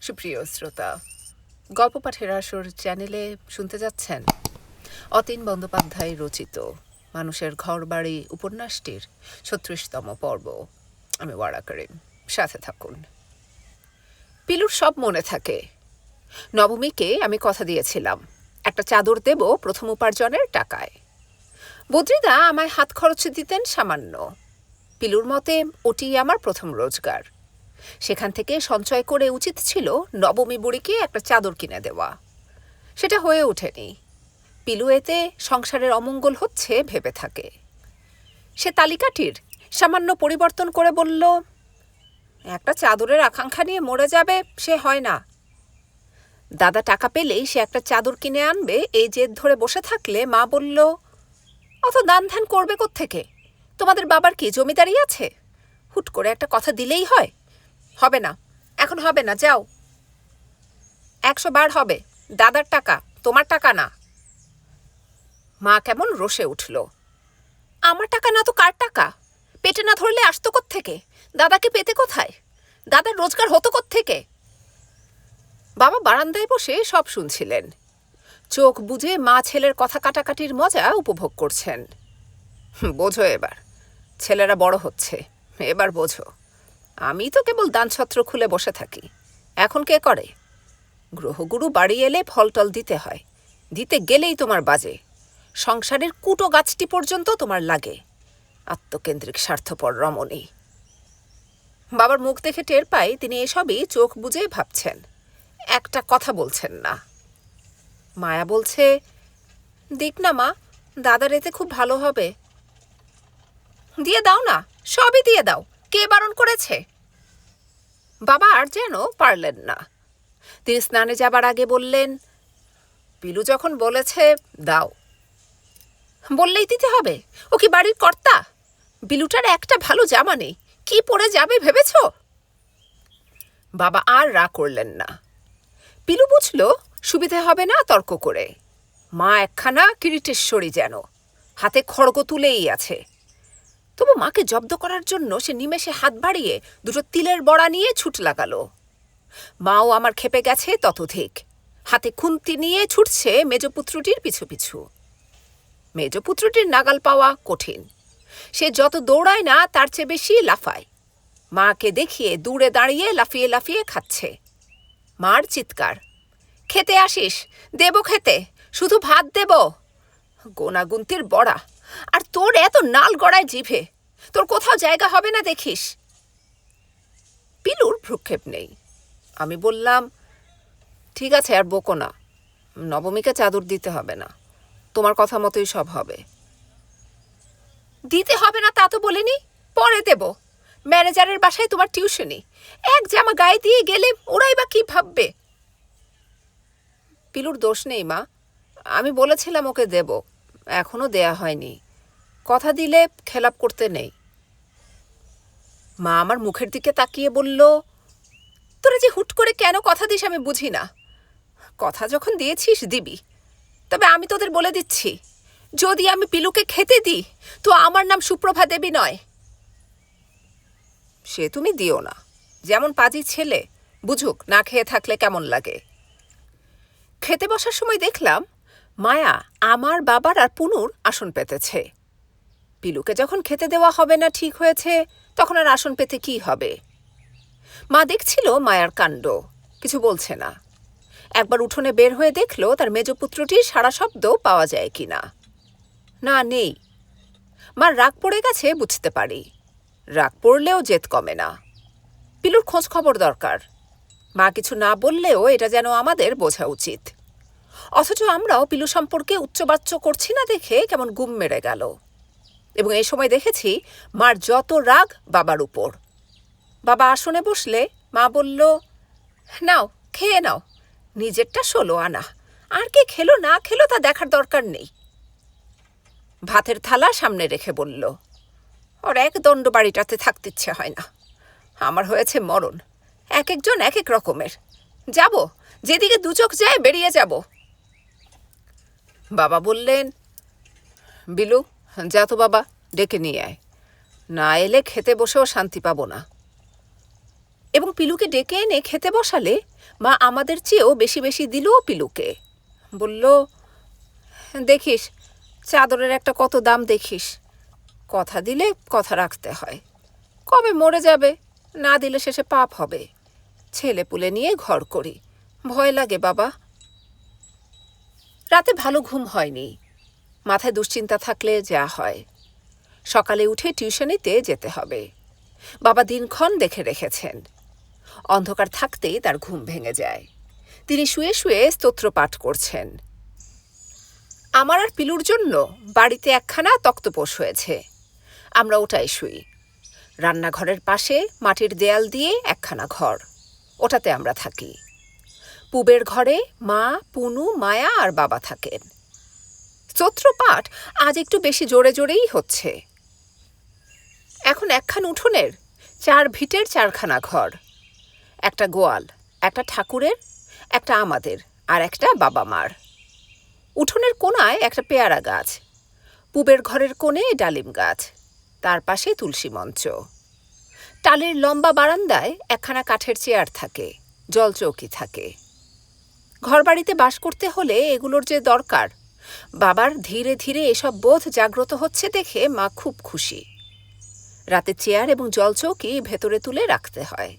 সুপ্রিয় শ্রোতা, গল্প পাঠের আসর চ্যানেলে শুনতে যাচ্ছেন অতীন বন্দ্যোপাধ্যায় রচিত মানুষের ঘরবাড়ি উপন্যাসটির ছত্রিশতম পর্ব। আমি ওয়ারা করিম, সাথে থাকুন। পিলুর সব মনে থাকে। নবমীকে আমি কথা দিয়েছিলাম, একটা চাদর দেব প্রথম উপার্জনের টাকায়। বদ্রিদা আমায় হাত খরচ দিতেন সামান্য। পিলুর মতে ওটি আমার প্রথম রোজগার। সেখান থেকে সঞ্চয় করে উচিত ছিল নবমী বুড়িকে একটা চাদর কিনে দেওয়া। সেটা হয়ে ওঠেনি। পিলু এতে সংসারের অমঙ্গল হচ্ছে ভেবে থাকে। সে তালিকাটির সামান্য পরিবর্তন করে বলল, একটা চাদরের আকাঙ্ক্ষা নিয়ে মরে যাবে সে হয় না। দাদা টাকা পেলেই সে একটা চাদর কিনে আনবে। এই জেদ ধরে বসে থাকলে মা বলল, অত দান ধ্যান করবে থেকে তোমাদের বাবার কি জমিদারি আছে? হুট করে একটা কথা দিলেই হয়। হবে না। এখন হবে না, যাও। একশো বার হবে। দাদার টাকা, তোমার টাকা না। মা কেমন রসে উঠল। আমার টাকা না তো কার টাকা? পেটে না ধরলে আসতো থেকে দাদাকে পেতে কোথায়? দাদার রোজগার হতো থেকে বাবা বারান্দায় বসে সব শুনছিলেন। চোখ বুঝে মা ছেলের কথা কাটাকাটির মজা উপভোগ করছেন। বোঝো এবার। ছেলেরা বড় হচ্ছে। এবার বোঝো। আমি তো কেবল দানছত্র খুলে বসে থাকি। এখন কে করে? গ্রহগুরু বাড়ি এলে ফলটল দিতে হয়। দিতে গেলেই তোমার বাজে। সংসারের কুটো গাছটি পর্যন্ত তোমার লাগে। আত্মকেন্দ্রিক স্বার্থপর রমণী। বাবার মুখ দেখে টের পাই তিনি এসবই চোখ বুঝে ভাবছেন। একটা কথা বলছেন না। মায়া বলছে, দিক না মা, দাদার এতে খুব ভালো হবে। দিয়ে দাও না, সবই দিয়ে দাও। কে বারণ করেছে? বাবা আর যেন পারলেন না। তিনি স্নানে যাবার আগে বললেন, পিলু যখন বলেছে, দাও। বললেই দিতে হবে। ও কি বাড়ির কর্তা? বিলুটার একটা ভালো জামা নেই। কি পরে যাবে ভেবেছ? বাবা আর রা করলেন না। পিলু বুঝল, সুবিধে হবে না তর্ক করে। মা একখানা কিরিটেশ্বরী যেন। হাতে খড়গ তুলেই আছে। তবু মাকে জব্দ করার জন্য সে নিমেষে হাত বাড়িয়ে দুটো তিলের বড়া নিয়ে ছুট লাগালো। মাও আমার খেপে গেছে ততধিক। হাতে খুন্তি নিয়ে ছুটছে মেজপুত্রটির পিছু পিছু। মেজপুত্রটির নাগাল পাওয়া কঠিন। সে যত দৌড়ায় না, তার চেয়ে বেশি লাফায়। মাকে দেখিয়ে দূরে দাঁড়িয়ে লাফিয়ে লাফিয়ে খাচ্ছে। মার চিৎকার, খেতে আসিস? দেব খেতে? শুধু ভাত দেব? গোনাগুন্তির বড়া আর তোর এত নাল গড়ায় জিভে। তোর কোথাও জায়গা হবে না দেখিস। পিলুর ভ্রুক্ষেপ নেই। আমি বললাম, ঠিক আছে, আর বকো না। নবমীকে চাদর দিতে হবে না। তোমার কথা মতোই সব হবে। দিতে হবে না তা তো বলিনি। পরে দেব। ম্যানেজারের বাসায় তোমার টিউশনি। এক জামা গায়ে দিয়ে গেলে ওরাই বা কি ভাববে? পিলুর দোষ নেই মা। আমি বলেছিলাম ওকে দেব। এখনও দেয়া হয়নি। কথা দিলে খেলাপ করতে নেই। মা আমার মুখের দিকে তাকিয়ে বলল, তোরা যে হুট করে কেন কথা দিস আমি বুঝি না। কথা যখন দিয়েছিস দিবি। তবে আমি তোদের বলে দিচ্ছি, যদি আমি পিলুকে খেতে দিই, তো আমার নাম সুপ্রভা দেবী নয়। সে তুমি দিও না। যেমন পাজি ছেলে, বুঝুক না খেয়ে থাকলে কেমন লাগে। খেতে বসার সময় দেখলাম মায়া, আমার বাবার আর পুনুর আসন পেতেছে। পিলুকে যখন খেতে দেওয়া হবে না ঠিক হয়েছে, তখন আর আসন পেতে কি হবে? মা দেখছিল মায়ার কাণ্ড, কিছু বলছে না। একবার উঠোনে বের হয়ে দেখল তার মেজ মেজপুত্রটির সারা শব্দ পাওয়া যায় কিনা। না, নেই। মার রাগ পড়ে গেছে বুঝতে পারি। রাগ পড়লেও জেদ কমে না। পিলুর খোঁজ খবর দরকার। মা কিছু না বললেও এটা যেন আমাদের বোঝা উচিত। অথচ আমরাও পিলু সম্পর্কে উচ্চবাচ্য করছি না দেখে কেমন গুম মেরে গেল। এবং এই সময় দেখেছি, মার যত রাগ বাবার উপর। বাবা আসনে বসলে মা বলল, নাও, খেয়ে নাও। নিজেরটা ষোলো আনা। আর কে খেলো, না খেলো, তা দেখার দরকার নেই। ভাতের থালা সামনে রেখে বলল, ওর এক দণ্ড বাড়িটাতে থাকতে ইচ্ছে হয় না। আমার হয়েছে মরণ। এক একজন এক এক রকমের। যাব, যেদিকে দু চোখ যায় বেরিয়ে যাব। বাবা বললেন, বিলু, যা তো বাবা, ডেকে নিয়ে আয়। না এলে খেতে বসেও শান্তি পাবো না। এবং পিলুকে ডেকে এনে খেতে বসালে মা আমাদের চেয়েও বেশি বেশি দিল পিলুকে। বলল, দেখিস, চাদরের একটা কত দাম দেখিস। কথা দিলে কথা রাখতে হয়। কবে মরে যাবে, না দিলে শেষে পাপ হবে। ছেলে পুলে নিয়ে ঘর করি। ভয় লাগে বাবা রাতে ভালো ঘুম হয়নি। মাথায় দুশ্চিন্তা থাকলে যা হয়। সকালে উঠে টিউশনিতে যেতে হবে। বাবা দিনক্ষণ দেখে রেখেছেন। অন্ধকার থাকতেই তার ঘুম ভেঙে যায়। তিনি শুয়ে শুয়ে স্তোত্র পাঠ করছেন। আমার আর পিলুর জন্য বাড়িতে একখানা তক্তপোষ হয়েছে। আমরা ওটাই শুই। রান্নাঘরের পাশে মাটির দেয়াল দিয়ে একখানা ঘর। ওটাতে আমরা থাকি। পুবের ঘরে মা, পুনু, মায়া আর বাবা থাকেন। স্তোত্র পাঠ আজ একটু বেশি জোরে জোরেই হচ্ছে। এখন একখান উঠোনের, চার ভিটের চারখানা ঘর। একটা গোয়াল, একটা ঠাকুরের, একটা আমাদের আর একটা বাবা মার। উঠোনের কোনায় একটা পেয়ারা গাছ, পুবের ঘরের কোণে ডালিম গাছ, তার পাশে তুলসী মঞ্চ। টালির লম্বা বারান্দায় একখানা কাঠের চেয়ার থাকে, জলচৌকি থাকে। ঘরবাড়িতে বাস করতে হলে এগুলোর যে দরকার। বাবার ধীরে ধীরে এসব বোধ জাগ্রত হচ্ছে দেখে মা খুব খুশি। রাতে চেয়ার এবং জলচৌকি ভেতরে তুলে রাখতে হয়।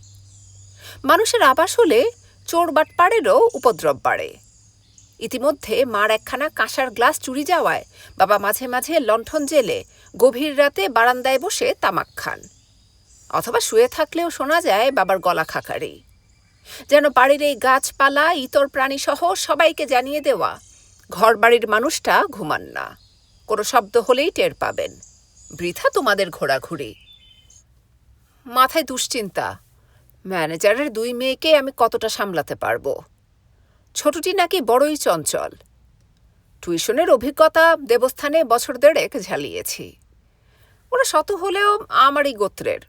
মানুষের আবাস হলে চোর বাটপাড়েরও উপদ্রব বাড়ে। ইতিমধ্যে মার একখানা কাঁসার গ্লাস চুরি যাওয়ায় বাবা মাঝে মাঝে লণ্ঠন জেলে গভীর রাতে বারান্দায় বসে তামাক খান। অথবা শুয়ে থাকলেও শোনা যায় বাবার গলা খাকারি। যেন বাড়ির এই গাছপালা, ইতর প্রাণীসহ সবাইকে জানিয়ে দেওয়া। ঘর বাড়ির মানুষটা ঘুমান না। কোনো শব্দ হলেই টের পাবেন। বৃথা তোমাদের ঘোরাঘুরি। মাথায় দুশ্চিন্তা। ম্যানেজারের দুই মেয়েকে আমি কতটা সামলাতে পারব? ছোটটি নাকি বড়ই চঞ্চল। টিউশনের অভিজ্ঞতা দেবস্থানে বছর দেড়েক ঝালিয়েছি। ওরা শত হলেও আমারই গোত্রের।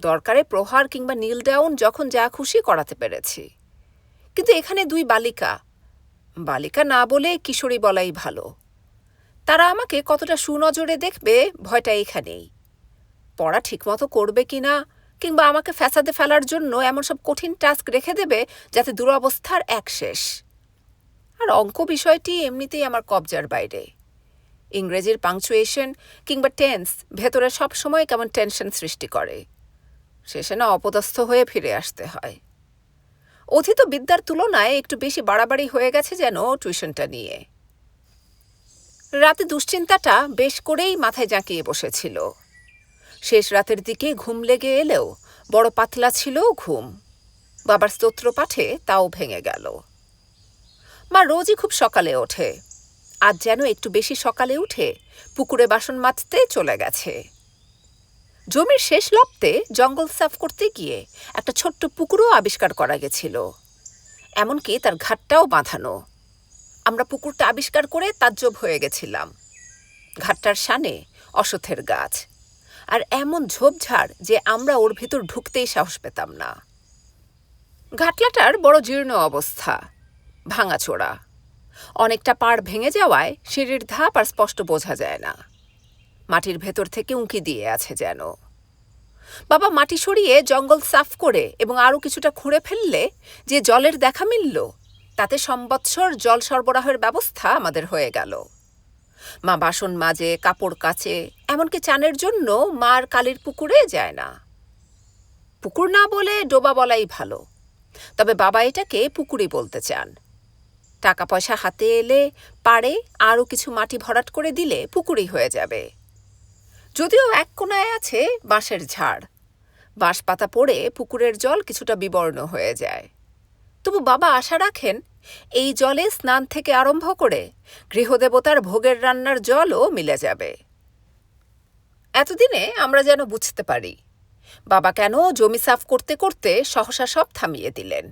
দরকারে প্রহার কিংবা নীল ডাউন যখন যা খুশি করাতে পেরেছি। কিন্তু এখানে দুই বালিকা। বালিকা না বলে কিশোরী বলাই ভালো। তারা আমাকে কতটা সুনজরে দেখবে ভয়টা এখানেই। পড়া ঠিকমতো করবে কিনা কিংবা আমাকে ফ্যাসাদে ফেলার জন্য এমন সব কঠিন টাস্ক রেখে দেবে যাতে দুরবস্থার এক শেষ। আর অঙ্ক বিষয়টি এমনিতেই আমার কবজার বাইরে। ইংরেজির পাংচুয়েশন কিংবা টেন্স ভেতরে সব সময় কেমন টেনশন সৃষ্টি করে। শেষে না অপদস্থ হয়ে ফিরে আসতে হয়। অথিত বিদ্যার তুলনায় একটু বেশি বাড়াবাড়ি হয়ে গেছে যেন টিউশনটা নিয়ে। রাতে দুশ্চিন্তাটা বেশ করেই মাথায় জাঁকিয়ে বসেছিল। শেষ রাতের দিকে ঘুম লেগে এলেও বড় পাতলা ছিল ঘুম। বাবার স্তোত্র পাঠে তাও ভেঙে গেল। মা রোজই খুব সকালে ওঠে। আজ যেন একটু বেশি সকালে উঠে পুকুরে বাসন মাজতে চলে গেছে। জমির শেষ লপ্তে জঙ্গল সাফ করতে গিয়ে একটা ছোট্ট পুকুরও আবিষ্কার করা গেছিল। এমনকি তার ঘাটটাও বাঁধানো। আমরা পুকুরটা আবিষ্কার করে তাজ্জব হয়ে গেছিলাম। ঘাটটার সানে অসথের গাছ। আর এমন ঝোপঝাড় যে আমরা ওর ভেতর ঢুকতেই সাহস পেতাম না। ঘাটলাটার বড় জীর্ণ অবস্থা। ভাঙাচোড়া অনেকটা পাড় ভেঙে যাওয়ায় সিঁড়ির ধাপ আর স্পষ্ট বোঝা যায় না। মাটির ভেতর থেকে উঁকি দিয়ে আছে যেন। বাবা মাটি সরিয়ে জঙ্গল সাফ করে এবং আরও কিছুটা খুঁড়ে ফেললে যে জলের দেখা মিলল, তাতে সম্বৎসর জল সরবরাহের ব্যবস্থা আমাদের হয়ে গেল। মা বাসন মাজে, কাপড় কাচে, এমনকি চানের জন্য মার কালির পুকুরে যায় না। পুকুর না বলে ডোবা বলাই ভালো, তবে বাবা এটাকে পুকুরই বলতে চান। টাকা পয়সা হাতে এলে পাড়ে আরও কিছু মাটি ভরাট করে দিলে পুকুরই হয়ে যাবে। যদিও এক কোনায় আছে বাঁশের ঝাড়। বাঁশ পাতা পড়ে পুকুরের জল কিছুটা বিবর্ণ হয়ে যায়। তবু বাবা আশা রাখেন, এই জলে স্নান থেকে আরম্ভ করে গৃহদেবতার ভোগের রান্নার জলও মিলে যাবে। এতদিনে আমরা যেন বুঝতে পারি, বাবা কেন জমি সাফ করতে করতে সহসা সব থামিয়ে দিলেন।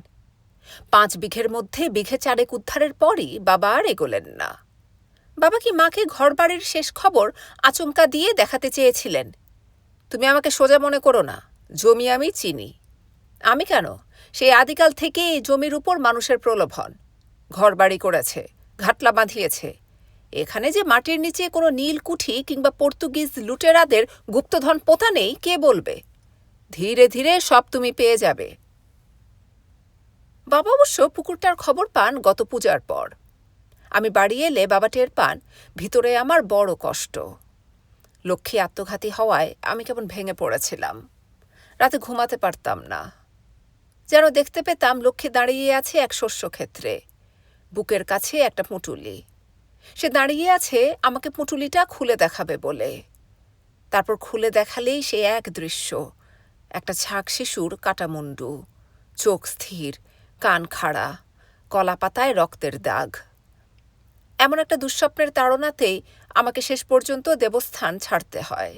পাঁচ বিঘের মধ্যে বিঘে চারেক উদ্ধারের পরই বাবা আর এগোলেন না। বাবা কি মাকে ঘরবাড়ির শেষ খবর আচমকা দিয়ে দেখাতে চেয়েছিলেন? তুমি আমাকে সোজা মনে করো না। জমি আমি চিনি। আমি কেন? সেই আদিকাল থেকে জমির উপর মানুষের প্রলোভন। ঘরবাড়ি করেছে, ঘাটলা বাঁধিয়েছে। এখানে যে মাটির নিচে কোনো নীলকুঠি কিংবা পর্তুগিজ লুটেরাদের গুপ্তধন পোতা নেই, কে বলবে? ধীরে ধীরে সব তুমি পেয়ে যাবে। বাবা অবশ্য পুকুরটার খবর পান গত পূজার পর। আমি বাড়ি এলে বাবা টের পান, ভিতরে আমার বড় কষ্ট। লক্ষ্মী আত্মঘাতী হওয়ায় আমি কেমন ভেঙে পড়েছিলাম। রাতে ঘুমাতে পারতাম না। যেন দেখতে পেতাম লক্ষ্মী দাঁড়িয়ে আছে এক শস্যক্ষেত্রে বুকের কাছে একটা পুঁটুলি। সে দাঁড়িয়ে আছে আমাকে পুঁটুলিটা খুলে দেখাবে বলে। তারপর খুলে দেখালেই সে এক দৃশ্য, একটা ছাক শিশুর কাটামুন্ডু, চোখ স্থির, কান খাড়া কলা পাতায় রক্তের দাগ। এমন একটা দুঃস্বপ্নের তাড়নাতেই আমাকে শেষ পর্যন্ত দেবস্থান ছাড়তে হয়।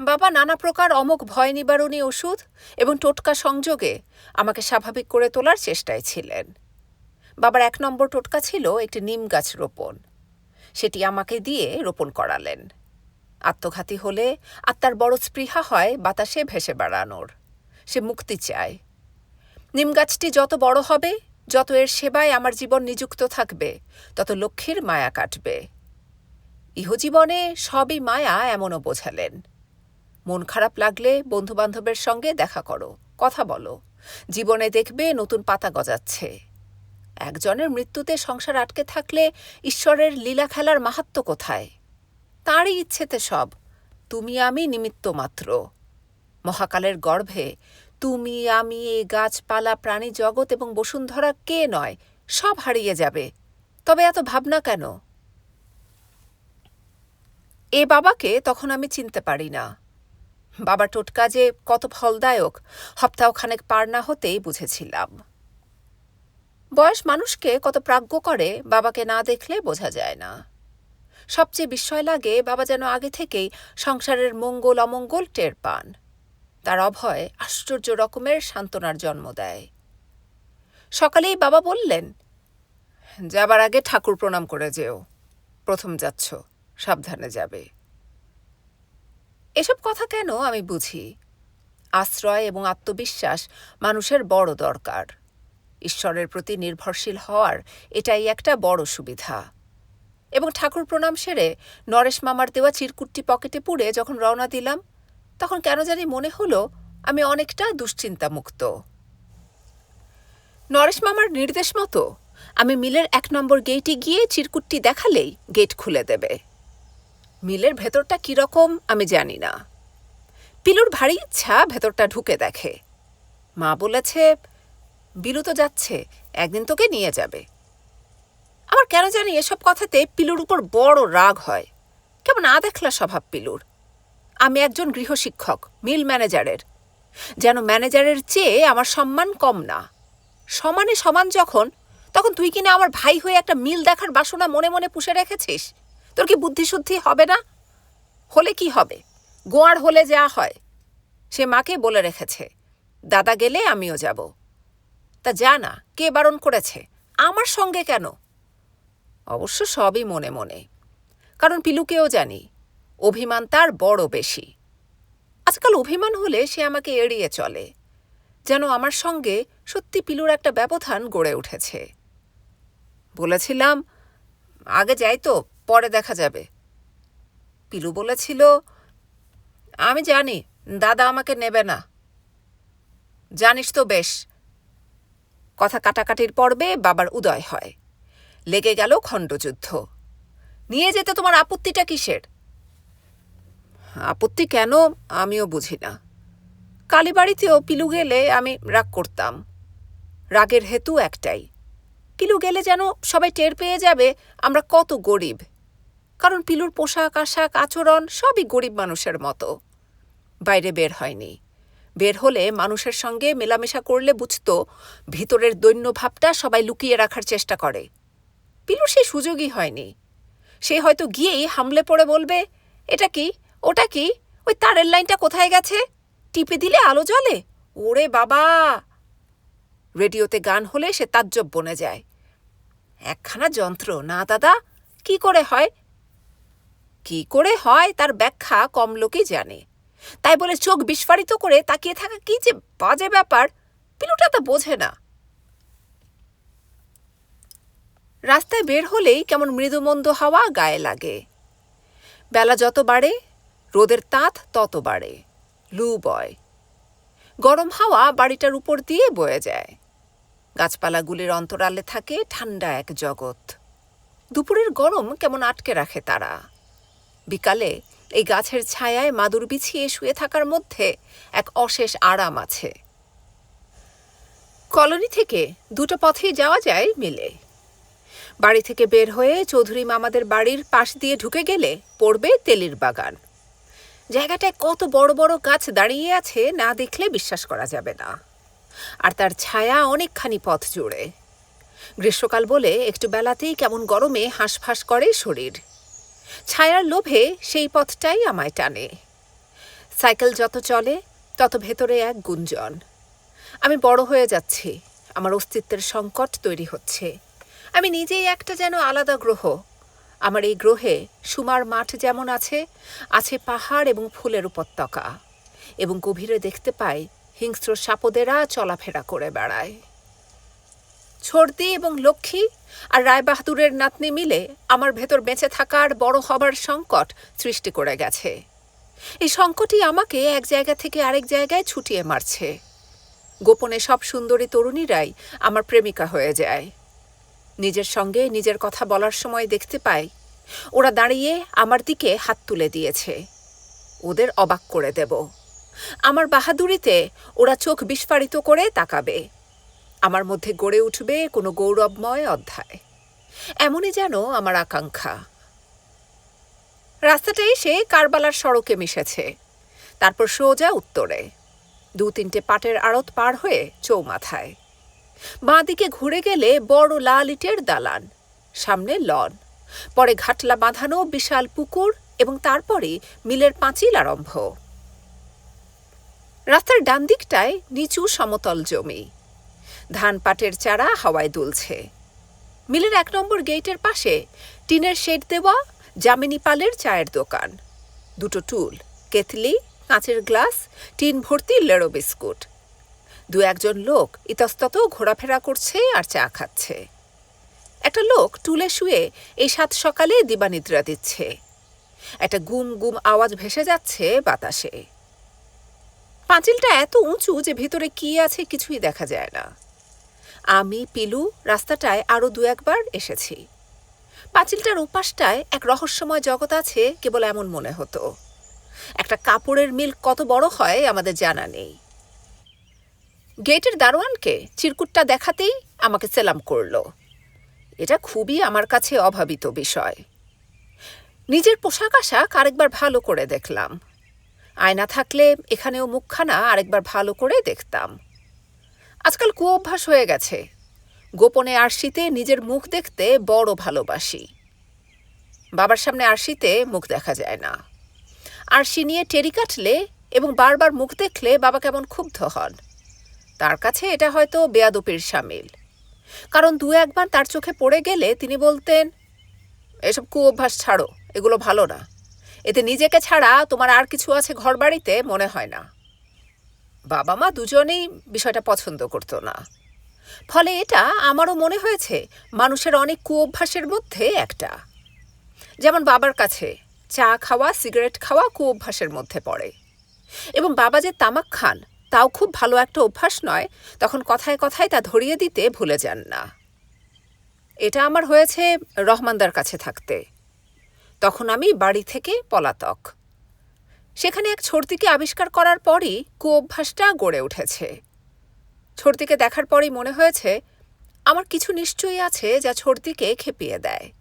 বাবা নানা প্রকার অমুক ভয় নিবারণী ওষুধ এবং টোটকা সংযোগে আমাকে স্বাভাবিক করে তোলার চেষ্টায় ছিলেন। বাবার এক নম্বর টোটকা ছিল একটি নিম গাছ রোপণ। সেটি আমাকে দিয়ে রোপণ করালেন। আত্মঘাতী হলে আত্মার বড় স্পৃহা হয় বাতাসে ভেসে বেড়ানোর। সে মুক্তি চায়। নিম গাছটি যত বড় হবে যত এর সেবায় আমার জীবন নিযুক্ত থাকবে, তত লক্ষ্মীর মায়া কাটবে। ইহজীবনে সবই মায়া এমনও বোঝালেন। মন খারাপ লাগলে বন্ধুবান্ধবের সঙ্গে দেখা করো, কথা বলো। জীবনে দেখবে নতুন পাতা গজাচ্ছে। একজনের মৃত্যুতে সংসার আটকে থাকলে ঈশ্বরের লীলা খেলার মাহাত্ম কোথায়? তাঁরই ইচ্ছেতে সব, তুমি আমি নিমিত্ত মাত্র। মহাকালের গর্ভে তুমি, আমি এ গাছপালা, প্রাণী জগৎ এবং বসুন্ধরা কে নয়? সব হারিয়ে যাবে। তবে এত ভাবনা কেন? এ বাবাকে তখন আমি চিনতে পারি না। বাবা টোটকা যে কত ফলদায়ক সপ্তাহখানেক পার না হতেই বুঝেছিলাম। বয়স মানুষকে কত প্রাজ্ঞ করে, বাবাকে না দেখলে বোঝা যায় না। সবচেয়ে বিস্ময় লাগে বাবা যেন আগে থেকেই সংসারের মঙ্গল অমঙ্গল টের পান। তার অভয় আশ্চর্য রকমের সান্ত্বনার জন্ম দেয়। সকালেই বাবা বললেন, যাবার আগে ঠাকুর প্রণাম করে যেও। প্রথম যাচ্ছ, সাবধানে যাবে। এসব কথা কেন আমি বুঝি? আশ্রয় এবং আত্মবিশ্বাস মানুষের বড় দরকার। ঈশ্বরের প্রতি নির্ভরশীল হওয়ার এটাই একটা বড় সুবিধা। এবং ঠাকুর প্রণাম সেরে নরেশ মামার দেওয়া চিরকুটটি পকেটে পুড়ে যখন রওনা দিলাম তখন কেন জানি মনে হলো আমি অনেকটা দুশ্চিন্তামুক্ত। নরেশ মামার নির্দেশ মতো আমি মিলের এক নম্বর গেইটে গিয়ে চিরকুটটি দেখালেই গেট খুলে দেবে। মিলের ভেতরটা কীরকম আমি জানি না। পিলুর ভারী ইচ্ছা ভেতরটা ঢুকে দেখে। মা বলেছে, বিলু তো যাচ্ছে, একদিন তোকে নিয়ে যাবে। আমার কেন জানি এসব কথাতে পিলুর উপর বড় রাগ হয়। কেমন না দেখলা স্বভাব পিলুর। আমি একজন গৃহশিক্ষক, মিল ম্যানেজারের। যেন ম্যানেজারের চেয়ে আমার সম্মান কম না। সমানে সমান যখন, তখন তুই কিনা আমার ভাই হয়ে একটা মিল দেখার বাসনা মনে মনে পুষে রেখেছিস? তোর কি বুদ্ধিশুদ্ধি হবে না? হলে কি হবে? গোয়ার হলে যা হয়। সে মাকে বলে রেখেছে, দাদা গেলে আমিও যাব। তা যা না, কে বারণ করেছে? আমার সঙ্গে কেন? অবশ্য সবই মনে মনে। কারণ পিলুকেও জানি অভিমান তার বড় বেশি। আজকাল অভিমান হলে সে আমাকে এড়িয়ে চলে, যেন আমার সঙ্গে সত্যি পিলুর একটা ব্যবধান গড়ে উঠেছে। বলেছিলাম, আগে যাই তো, পরে দেখা যাবে। পিলু বলেছিল, আমি জানি, দাদা আমাকে নেবে না। জানিস তো বেশ, কথা কাটাকাটির পর্বে বাবার উদয় হয়। লেগে গেল খণ্ডযুদ্ধ। নিয়ে যেতে তোমার আপত্তিটা কিসের? আপত্তি কেন আমিও বুঝি না। কালীবাড়িতেও পিলু গেলে আমি রাগ করতাম। রাগের হেতু একটাই। পিলু গেলে যেন সবাই টের পেয়ে যাবে আমরা কত গরিব। কারণ পিলুর পোশাক, আশাক, আচরণ সবই গরিব মানুষের মতো। বাইরে বের হয়নি। বের হলে মানুষের সঙ্গে মেলামেশা করলে বুঝত ভিতরের দৈন্য ভাবটা সবাই লুকিয়ে রাখার চেষ্টা করে। পিলুর সেই সুযোগই হয়নি। সে হয়তো গিয়েই হামলে পড়ে বলবে, এটা কি? ওটা কি? ওই তারের লাইনটা কোথায় গেছে? টিপে দিলে আলো জ্বলে? ওরে বাবা! রেডিওতে গান হলে সে তাজ্জব বনে যায়। একখানা যন্ত্র, না দাদা? কি করে হয়? কি করে হয় তার ব্যাখ্যা কম লোকই জানে। তাই বলে চোখ বিস্ফারিত করে তাকিয়ে থাকা কি যে বাজে ব্যাপার, পিলুটা তা বোঝে না। রাস্তায় বের হলেই কেমন মৃদুমন্দ হাওয়া গায়ে লাগে। বেলা যত বাড়ে রোদের তাঁত তত বাড়ে, লু বয়। গরম হাওয়া বাড়িটার উপর দিয়ে বয়ে যায়। গাছপালাগুলির অন্তরালে থাকে ঠান্ডা এক জগৎ। দুপুরের গরম কেমন আটকে রাখে তারা। বিকালে এই গাছের ছায়ায় মাদুর বিছিয়ে শুয়ে থাকার মধ্যে এক অশেষ আরাম আছে। কলোনি থেকে দুটো পথেই যাওয়া যায় মিলে। বাড়ি থেকে বের হয়ে চৌধুরী মামাদের বাড়ির পাশ দিয়ে ঢুকে গেলে পড়বে তেলির বাগান। জায়গাটায় কত বড় বড় গাছ দাঁড়িয়ে আছে না দেখলে বিশ্বাস করা যাবে না। আর তার ছায়া অনেকখানি পথ জুড়ে। গ্রীষ্মকাল বলে একটু বেলাতেই কেমন গরমে হাঁসফাঁস করে শরীর। ছায়ার লোভে সেই পথটাই আমায় টানে। সাইকেল যত চলে, তত ভেতরে এক গুঞ্জন। আমি বড় হয়ে যাচ্ছি, আমার অস্তিত্বের সংকট তৈরি হচ্ছে। আমি নিজেই একটা যেন আলাদা গ্রহ আমার এই গ্রহে সুমার মাঠ যেমন আছে আছে পাহাড় এবং ফুলের উপত্যকা এবং গভীরে দেখতে পাই হিংস্র সাপদেরা চলাফেরা করে বেড়ায়। ছর্দি এবং লক্ষ্মী আর রায়বাহাদুরের নাতনি মিলে আমার ভেতর বেঁচে থাকার বড় হবার সংকট সৃষ্টি করে গেছে। এই সংকটই আমাকে এক জায়গা থেকে আরেক জায়গায় ছুটিয়ে মারছে। গোপনে সব সুন্দরী তরুণীরাই আমার প্রেমিকা হয়ে যায়। নিজের সঙ্গে নিজের কথা বলার সময় দেখতে পাই, ওরা দাঁড়িয়ে আমার দিকে হাত তুলে দিয়েছে। ওদের অবাক করে দেব। আমার বাহাদুরিতে ওরা চোখ বিস্ফারিত করে তাকাবে। আমার মধ্যে গড়ে উঠবে কোনো গৌরবময় অধ্যায়। এমনই যেন আমার আকাঙ্ক্ষা। রাস্তাটা এসে কারবালার সড়কে মিশেছে। তারপর সোজা উত্তরে। দু তিনটে পাটের আড়ত পার হয়ে চৌমাথায়। বাঁ দিকে ঘুরে গেলে বড় লাল ইটের দালান, সামনে লন। পরে ঘাটলা বাঁধানো বিশাল পুকুর এবং তারপরে মিলের পাঁচিল আরম্ভ। রাস্তার ডান দিকটায় নিচু সমতল জমি। ধান পাটের চারা হাওয়ায় দুলছে। মিলের এক নম্বর গেটের পাশে টিনের শেড দেওয়া, যামিনী পালের চায়ের দোকান। দুটো টুল, কেতলি, কাঁচের গ্লাস, টিন ভর্তি লেড়ো বিস্কুট। দু একজন লোক ইতস্তত ঘোরাফেরা করছে আর চা খাচ্ছে। একটা লোক টুলে শুয়ে এই সাত সকালে দিবানিদ্রা দিচ্ছে। একটা গুম গুম আওয়াজ ভেসে যাচ্ছে বাতাসে। পাঁচিলটা এত উঁচু যে ভিতরে কি আছে কিছুই দেখা যায় না। আমি, পিলু রাস্তাটায় আরও দু একবার এসেছি। পাঁচিলটার উপাসটায় এক রহস্যময় জগৎ আছে কেবল এমন মনে হতো। একটা কাপড়ের মিল কত বড় হয় আমাদের জানা নেই। গেটের দারোয়ানকে চিরকুটটা দেখাতেই আমাকে সেলাম করল। এটা খুবই আমার কাছে অভাবিত বিষয়। নিজের পোশাক আশাক আরেকবার ভালো করে দেখলাম। আয়না থাকলে এখানেও মুখখানা আরেকবার ভালো করে দেখতাম। আজকাল কু অভ্যাস হয়ে গেছে। গোপনে আরশিতে নিজের মুখ দেখতে বড় ভালোবাসি। বাবার সামনে আরশিতে মুখ দেখা যায় না। আরশি নিয়ে টেরি কাটলে এবং বারবার মুখ দেখলে বাবা কেমন ক্ষুব্ধ হন। তার কাছে এটা হয়তো বেয়াদপির সামিল। কারণ দু একবার তার চোখে পড়ে গেলে তিনি বলতেন, এসব কু অভ্যাস ছাড়ো, এগুলো ভালো না। এতে নিজেকে ছাড়া তোমার আর কিছু আছে ঘরবাড়িতে মনে হয় না। বাবা মা দুজনেই বিষয়টা পছন্দ করতো না। ফলে এটা আমারও মনে হয়েছে, মানুষের অনেক কু অভ্যাসের মধ্যে একটা। যেমন বাবার কাছে চা খাওয়া, সিগারেট খাওয়া কু অভ্যাসের মধ্যে পড়ে। এবং বাবা যে তামাক খান তাও খুব ভালো একটা অভ্যাস নয়, তখন কথায় কথায় তা ধরিয়ে দিতে ভুলে যান না। এটা আমার হয়েছে রহমানদার কাছে থাকতে। তখন আমি বাড়ি থেকে পলাতক। সেখানে এক ছর্তিকে আবিষ্কার করার পরই কু অভ্যাসটা গড়ে উঠেছে। ছর্তিকে দেখার পরই মনে হয়েছে, আমার কিছু নিশ্চয়ই আছে যা ছর্তিকে খেপিয়ে দেয়।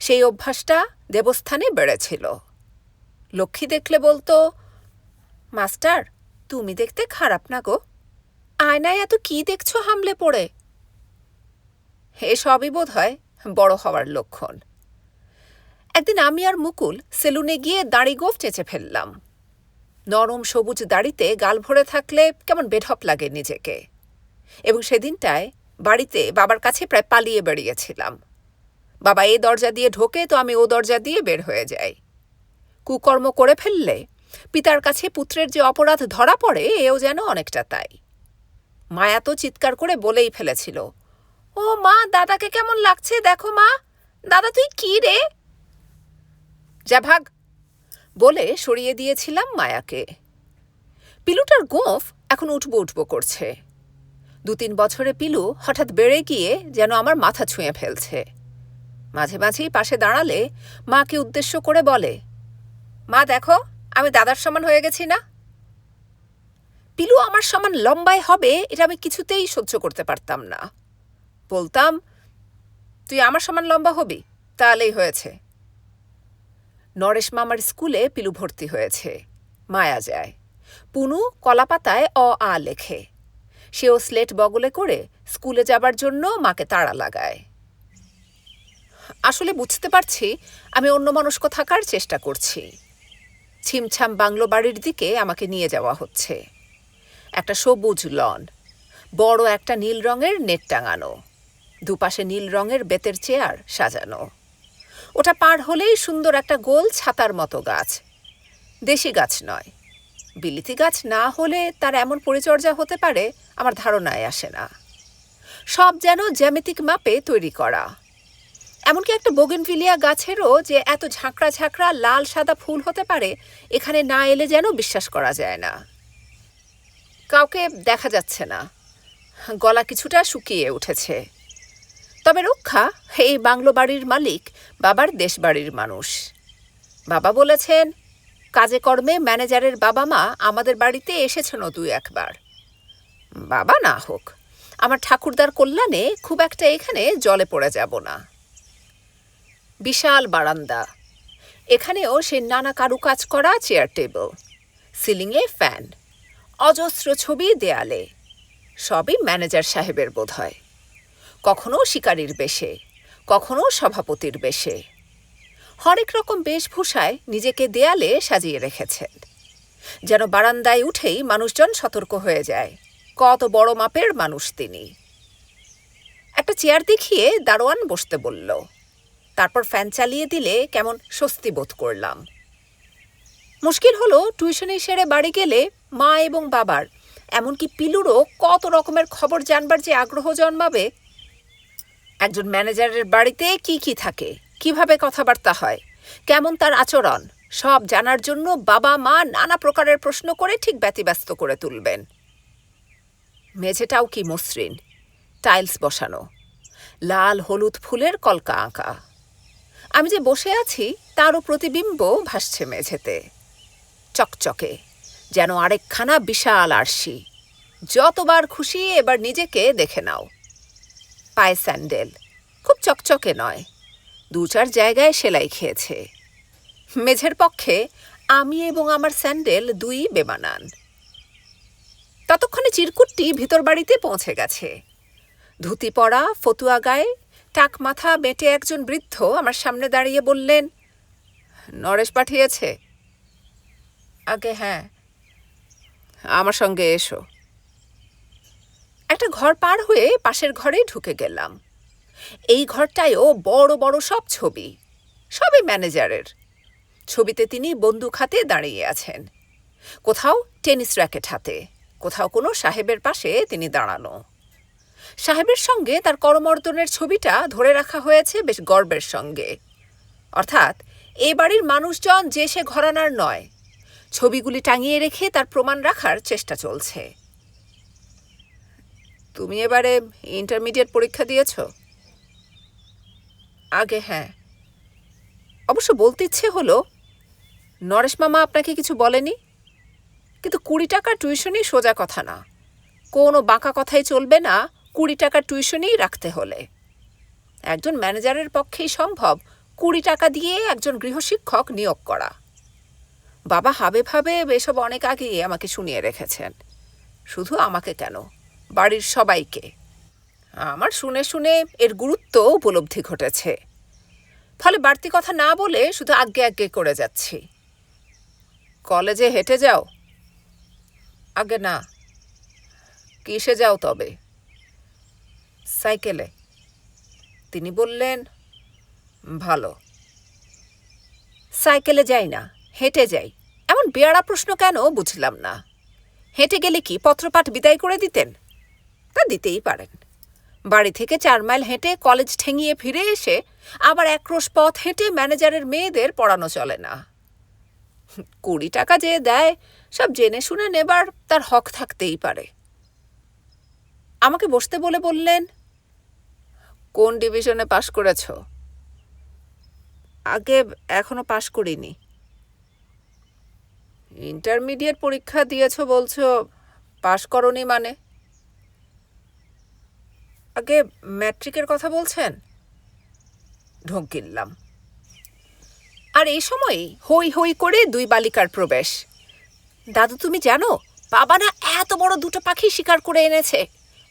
সেই অভ্যাসটা দেবস্থানে বেড়েছিল। লক্ষ্মী দেখলে বলতো, মাস্টার তুমি দেখতে খারাপ না গো। আয়নায় এত কি দেখছ হামলে পড়ে? হে সবই বোধ হয় বড় হওয়ার লক্ষণ। একদিন আমি আর মুকুল সেলুনে গিয়ে দাড়ি গোফ চেঁচে ফেললাম। নরম সবুজ দাড়িতে গাল ভরে থাকলে কেমন বেঢপ লাগে নিজেকে। এবং সেদিনটায় বাড়িতে বাবার কাছে প্রায় পালিয়ে বেরিয়েছিলাম বাবা এ দরজা দিয়ে ঢোকে তো আমি ও দরজা দিয়ে বের হয়ে যাই। কুকর্ম করে ফেললে পিতার কাছে পুত্রের যে অপরাধ ধরা পড়ে, এও যেন অনেকটা তাই। মায়া তো চিৎকার করে বলেই ফেলেছিল, ও মা, দাদাকে কেমন লাগছে? দেখো মা, দাদা তুই কি রে? যা ভাগ, বলে সরিয়ে দিয়েছিলাম মায়াকে। পিলুটার গোঁফ এখন উঠবো উঠবো করছে। দু তিন বছরে পিলু হঠাৎ বেড়ে গিয়ে যেন আমার মাথা ছুঁয়ে ফেলছে। মাঝে মাঝেই পাশে দাঁড়ালে মাকে উদ্দেশ্য করে বলে, মা, দেখো আমি দাদার সমান হয়ে গেছি না? পিলু আমার সমান লম্বায় হবে, এটা আমি কিছুতেই সহ্য করতে পারতাম না। বলতাম, তুই আমার সমান লম্বা হবি? তাহলেই হয়েছে। নরেশ মামার স্কুলে পিলু ভর্তি হয়েছে। মায়া যায়। পুনু কলাপাতায় অ, আ লেখে। সেও স্লেট বগলে করে স্কুলে যাবার জন্য মাকে তাড়া লাগায়। আসলে বুঝতে পারছি, আমি অন্যমনস্ক থাকার চেষ্টা করছি। ছিমছাম বাংলো বাড়ির দিকে আমাকে নিয়ে যাওয়া হচ্ছে। একটা সবুজ লন, বড় একটা নীল রঙের নেট টাঙানো, দুপাশে নীল রঙের বেতের চেয়ার সাজানো। ওটা পার হলেই সুন্দর একটা গোল ছাতার মতো গাছ। দেশি গাছ নয়। বিলিতি গাছ না হলে তার এমন পরিচর্যা হতে পারে, আমার ধারণায় আসে না। সব যেন জ্যামিতিক মাপে তৈরি করা। এমনকি একটা বোগেনভিলিয়া গাছেরও যে এত ঝাঁকড়া ঝাঁকড়া লাল সাদা ফুল হতে পারে, এখানে না এলে যেন বিশ্বাস করা যায় না। কাউকে দেখা যাচ্ছে না। গলা কিছুটা শুকিয়ে উঠেছে। তবে রক্ষা, এই বাংলো বাড়ির মালিক, বাবার দেশবাড়ির মানুষ। বাবা বলেছেন, কাজে কর্মে ম্যানেজারের বাবা মা আমাদের বাড়িতে এসেছেন দুই একবার। বাবা না হোক, আমার ঠাকুরদার কল্যাণে খুব একটা এখানে জলে পড়ে যাব না। বিশাল বারান্দা। এখানেও সে নানা কারুকাজ করা, চেয়ার টেবিল, সিলিংয়ে ফ্যান, অজস্র ছবি দেয়ালে, সবই ম্যানেজার সাহেবের বোধ হয় কখনো শিকারীর বেশে, কখনো সভাপতির বেশে। হরেক রকম বেশভূষায় নিজেকে দেয়ালে সাজিয়ে রেখেছেন। যেন বারান্দায় উঠেই মানুষজন সতর্ক হয়ে যায়, কত বড় মাপের মানুষ তিনি। একটা চেয়ার দেখিয়ে দারোয়ান বসতে বলল তারপর ফ্যান চালিয়ে দিলে কেমন স্বস্তি বোধ করলাম। মুশকিল হলো টিউশনি সেরে বাড়ি গেলে মা এবং বাবার, এমনকি পিলুরও কত রকমের খবর জানবার যে আগ্রহ জন্মাবে। একজন ম্যানেজারের বাড়িতে কি কি থাকে, কীভাবে কথাবার্তা হয়, কেমন তার আচরণ, সব জানার জন্য বাবা মা নানা প্রকারের প্রশ্ন করে ঠিক ব্যতিব্যস্ত করে তুলবেন। মেঝেটাও কি মসৃণ, টাইলস বসানো, লাল হলুদ ফুলের কলকা আঁকা। আমি যে বসে আছি, তারও প্রতিবিম্ব ভাসছে মেঝেতে। চকচকে, যেন আরেকখানা বিশাল আরশি। যতবার খুশি এবার নিজেকে দেখে নাও। পায়ে স্যান্ডেল, খুব চকচকে নয়। দু চার জায়গায় সেলাই খেয়েছে। মেঝের পক্ষে আমি এবং আমার স্যান্ডেল দুই বেমানান। ততক্ষণে চিরকুটটি ভিতর বাড়িতে পৌঁছে গেছে। ধুতি পরা, ফতুয়া গায়ে টাক মাথা বেটে একজন বৃদ্ধ আমার সামনে দাঁড়িয়ে বললেন, নরেশ পাঠিয়েছে? আগে হ্যাঁ। আমার সঙ্গে এসো। একটা ঘর পার হয়ে পাশের ঘরে ঢুকে গেলাম। এই ঘরটায়ও বড় বড় সব ছবি, সবই ম্যানেজারের। ছবিতে তিনি বন্দুক হাতে দাঁড়িয়ে আছেন। কোথাও টেনিস র্যাকেট হাতে, কোথাও কোনো সাহেবের পাশে তিনি দাঁড়ানো। সাহেবের সঙ্গে তার করমর্দনের ছবিটা ধরে রাখা হয়েছে বেশ গর্বের সঙ্গে। অর্থাৎ, এ বাড়ির মানুষজন যে সে ঘরানার নয়। ছবিগুলি টাঙিয়ে রেখে তার প্রমাণ রাখার চেষ্টা চলছে। তুমি এবারে ইন্টারমিডিয়েট পরীক্ষা দিয়েছ? আগে হ্যাঁ। অবশ্য বলতে ইচ্ছে হলো, নরেশ মামা আপনাকে কিছু বলেনি? কিন্তু কুড়ি টাকা টিউশনই সোজা কথা না। কোনো বাঁকা কথাই চলবে না কুড়ি টাকা টিউশনই রাখতে হলে। একজন ম্যানেজারের পক্ষেই সম্ভব কুড়ি টাকা দিয়ে একজন গৃহশিক্ষক নিয়োগ করা। বাবা হাবে ভাবে এসব অনেক আগেই আমাকে শুনিয়ে রেখেছেন। শুধু আমাকে কেন? বাড়ির সবাইকে। আমার শুনে শুনে এর গুরুত্ব উপলব্ধি ঘটেছে। ফলে বাড়তি কথা না বলে শুধু আগে আগে করে যাচ্ছি। কলেজে হেঁটে যাও? আগে না। কিসে যাও তবে? সাইকেলে। তিনি বললেন, ভালো। সাইকেলে যাই না, হেঁটে যাই। এমন বেয়ারা প্রশ্ন কেন বুঝলাম না। হেঁটে গেলে কি পত্রপাঠ বিদায় করে দিতেন? তা দিতেই পারেন। বাড়ি থেকে চার মাইল হেঁটে কলেজ ঠেঙিয়ে ফিরে এসে আবার একরোশ পথ হেঁটে ম্যানেজারের মেয়েদের পড়ানো চলে না। কুড়ি টাকা যে দেয়, সব জেনে শুনে নেবার তার হক থাকতেই পারে। আমাকে বসতে বলে বললেন কোন ডিভিশনে পাশ করেছ? আগে এখনও পাশ করিনি। ইন্টারমিডিয়েট পরীক্ষা দিয়েছ বলছো, পাশ করনি মানে? আগে ম্যাট্রিকের কথা বলছেন? ঢোক গিললাম আর এই সময়ই হই হই করে দুই বালিকার প্রবেশ। দাদু, তুমি জানো, বাবা না এত বড় দুটো পাখি শিকার করে এনেছে।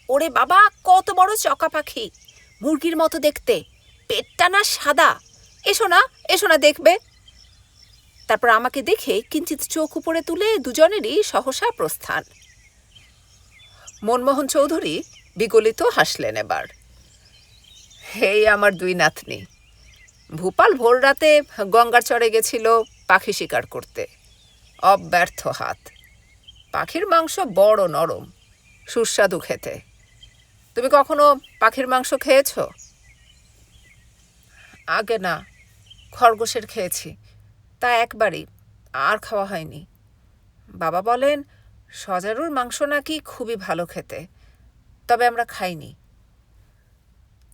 ওরে বাবা, কত বড় চকা পাখি। মুরগির মতো দেখতে। পেটটা না সাদা। এসো না এসো না দেখবে। তারপর আমাকে দেখে কিঞ্চিত চোখ উপরে তুলে দুজনেরই সহসা প্রস্থান। মনমোহন চৌধুরী বিগলিত হাসলেন এবার। হেই আমার দুই নাতনি, ভূপাল ভোর রাতে গঙ্গার চড়ে গেছিল পাখি শিকার করতে। অব্যর্থ হাত। পাখির মাংস বড় নরম, সুস্বাদু খেতে। তুমি কখনো পাখির মাংস খেয়েছ? আগে না, খরগোশের খেয়েছি, তা একবারই আর খাওয়া হয়নি। বাবা বলেন, সজারুর মাংস নাকি খুবই ভালো খেতে, তবে আমরা খাইনি।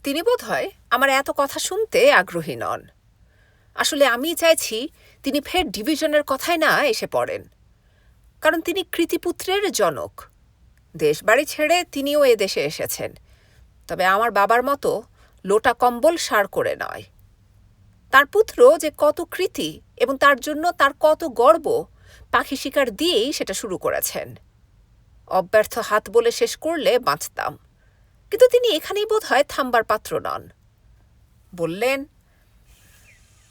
তিনি বোধ হয় আমার এত কথা শুনতে আগ্রহী নন। আসলে আমি চাইছি তিনি ফের ডিভিশনের কথায় না এসে পড়েন, কারণ তিনি কৃতিপুত্রের জনক। দেশবাড়ি ছেড়ে তিনিও এ দেশে এসেছেন। তবে আমার বাবার মতো লোটা কম্বল সার করে নয়। তার পুত্র যে কত কৃতি এবং তার জন্য তার কত গর্ব, পাখি শিকার দিয়েই সেটা শুরু করেছেন। অব্যর্থ হাত বলে শেষ করলে বাঁচতাম। কিন্তু তিনি এখানেই বোধ হয় থামবার পাত্র নন। বললেন,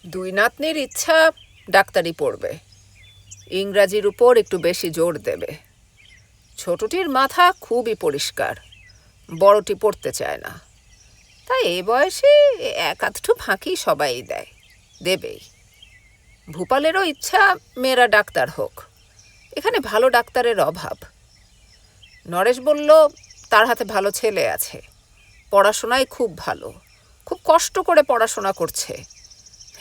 দুই নাতনির ইচ্ছা ডাক্তারি পড়বে। ইংরাজির উপর একটু বেশি জোর দেবে। ছোটটির মাথা খুবই পরিষ্কার। বড়টি পড়তে চায় না। তাই এ বয়সে এক আধটু ফাঁকি সবাই দেয়, দেবেই। ভূপালেরও ইচ্ছা মেয়েরা ডাক্তার হোক। এখানে ভালো ডাক্তারের অভাব। নরেশ বলল, তার হাতে ভালো ছেলে আছে। পড়াশোনায় খুব ভালো। খুব কষ্ট করে পড়াশোনা করছে।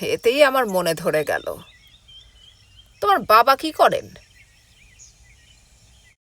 এতেই আমার মনে ধরে গেল। তোমার বাবা কি করেন?